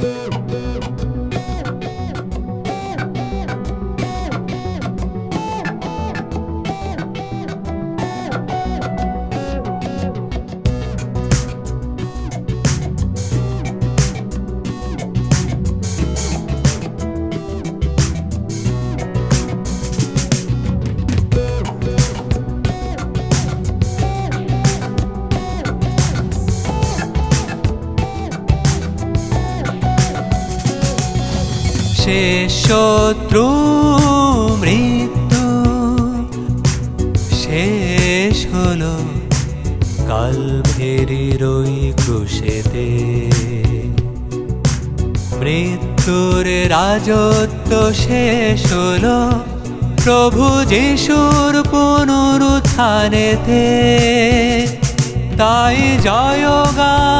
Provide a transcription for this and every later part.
Boom. শেষ শত্রু মৃত্যু। শেষ হলো কাল ফেরির ওই ক্রুশেতে। মৃত্যুর রাজত্ব শেষ হলো প্রভু যিশুর পুনরুত্থানেতে। তাই জয়গান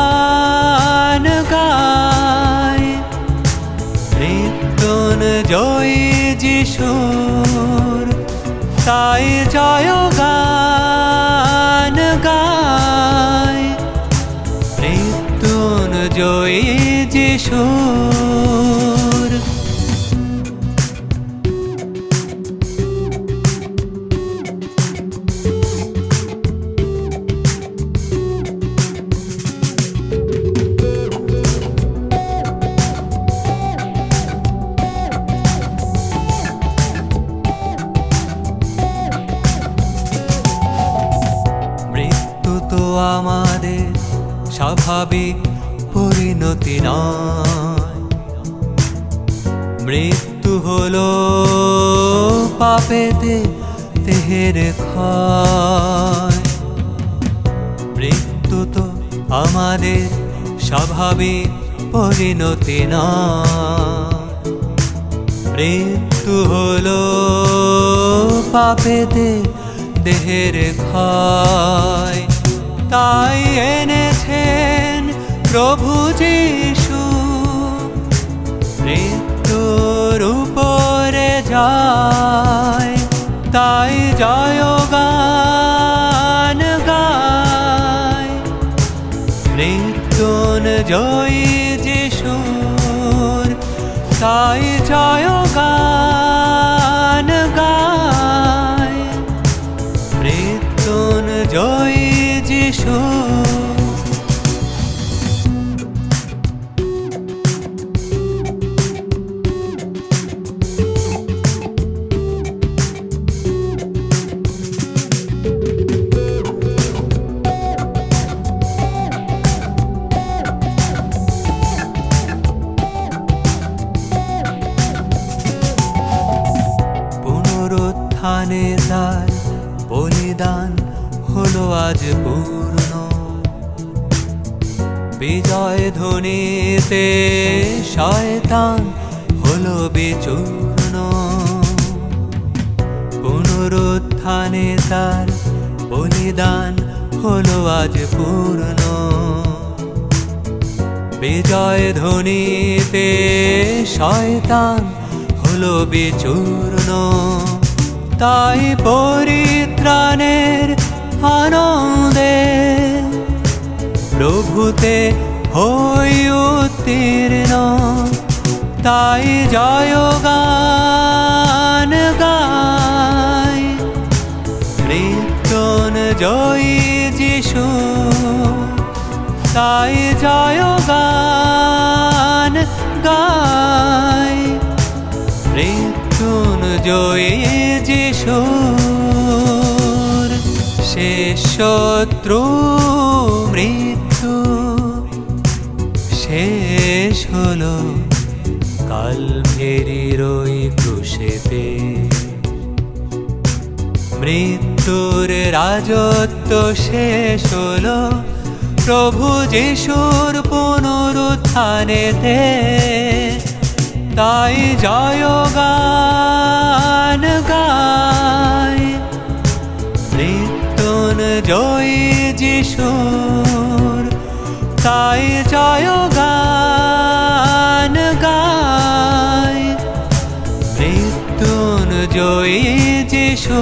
তাই জয়গান আমাদের স্বাভাবিক পরিণতি নয়। মৃত্যু হলো পাপেতে দেহের ক্ষয়। মৃত্যু তো আমাদের স্বাভাবিক পরিণতি নয়। মৃত্যু হলো পাপেতে দেহের ক্ষয়। তাই এনেছেন প্রভু যিশু। মৃত্যুর উপরে যায় তাই জয়গান গায়। মৃত্যুন জয় পুনরুত্থানে তার বলিদান হলো আজ পূর্ণ। বিজয় ধ্বনিতে শয়তান হলো বিচূর্ণ। পুনরুত্থানে তার বলিদান হলো আজ পূর্ণ। বিজয় ধ্বনিতে শয়তান হলো বিচূর্ণ। তাই পরিত্রাণের আনন্দে প্রভুতে হই উত্তীর্ণ। তাই জয়গান গায় মৃত্যুন জয় যিশু। তাই জয়গান জয় যিশুর শেষ শত্রু মৃত্যু। শেষ হলো কাল ফেরির ওই ক্রুশেতে। মৃত্যুর রাজত্ব শেষ হলো প্রভু যিশুর পুনরুত্থানেতে। তাই জয়গান গায়। নৃত্যন জয় যিশুর। তাই জয় গান গায়। নৃত্যন জয় যিশু